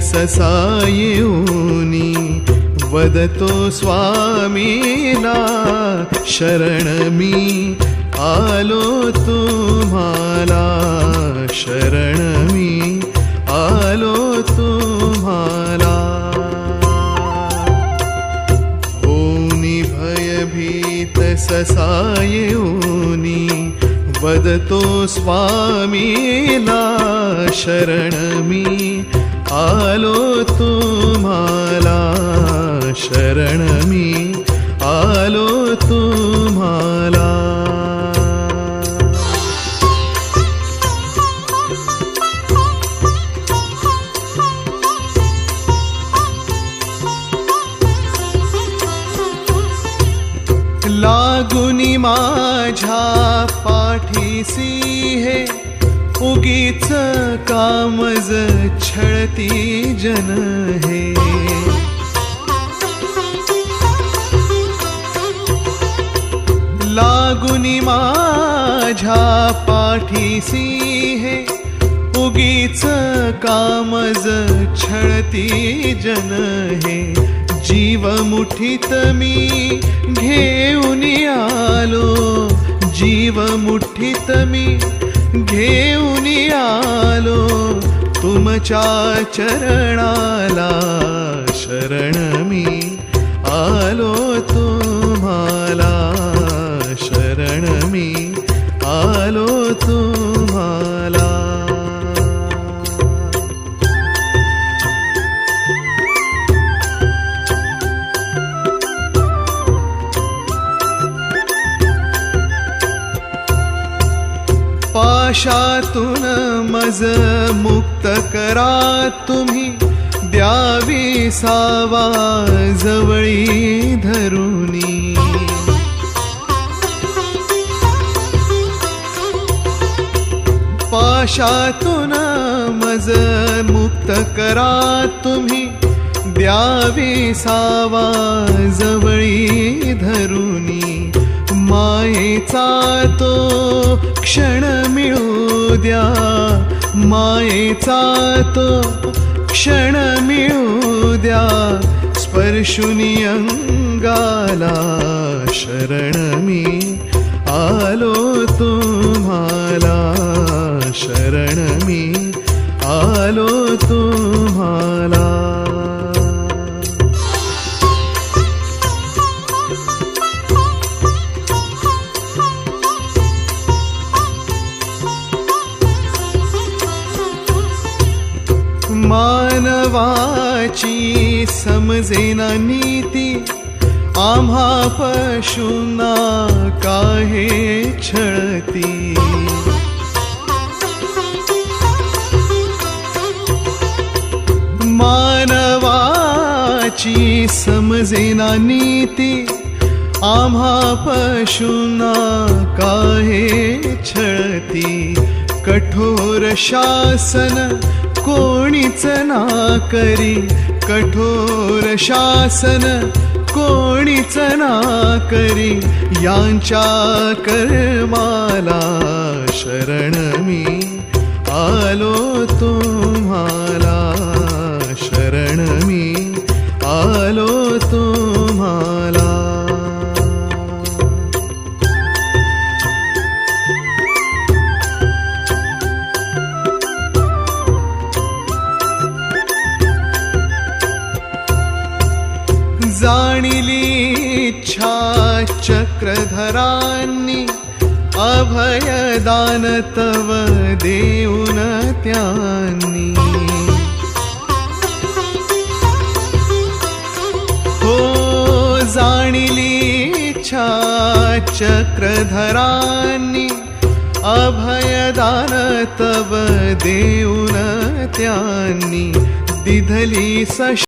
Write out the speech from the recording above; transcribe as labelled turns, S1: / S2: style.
S1: ससायूनि वदतो स्वामीना शरण मी आलो तुम्हाला शरण मी आलो तुम्हाला. होनी भयभीत ससा वदतो स्वामीला शरण मी आलो तुम्हाला शरण मी आलो तुम्हाला. लागुनी माझ्या पाठीसी हे उगीच कामज छळती जन हे. लागुनी माझ्या पाठीसी हे उगीच कामज छळती जन हे. जीव मुठीत मी घेऊन आलो जीव मुठीत मी घेऊन आलो. तुमच्या चरणाला शरण मी. पाशातून मज मुक्त करा तुम्ही. द्यावी सावा जवळी धरुनी. पाशातून मज मुक्त करा तुम्ही. द्यावी सावा जवळी धरुनी. मायेचा तो क्षण द्या मायेचा तो क्षण मिळू द्या स्पर्शुनी अंगाला शरण मी आलो तुम्हाला. शरण मी आलो तुम्हाला. मानवाची समजेना नीती. आम्हा पशुना काहे छळती? मानवाची समजेना नीती. आम्हा पशुना काहे छळती? कठोर शासन कोणीच ना करी कठोर शासन कोणीच ना करी यांच्या कर्माला शरण मी आलो तुम्हाला शरण मी आलो तुम्हाला आणिली इच्छा चक्रधरांनी अभयदान तव देऊन त्यांनी. हो जाणिली इच्छा चक्रधरांनी अभयदान तव देऊन त्यांनी. दिधली सश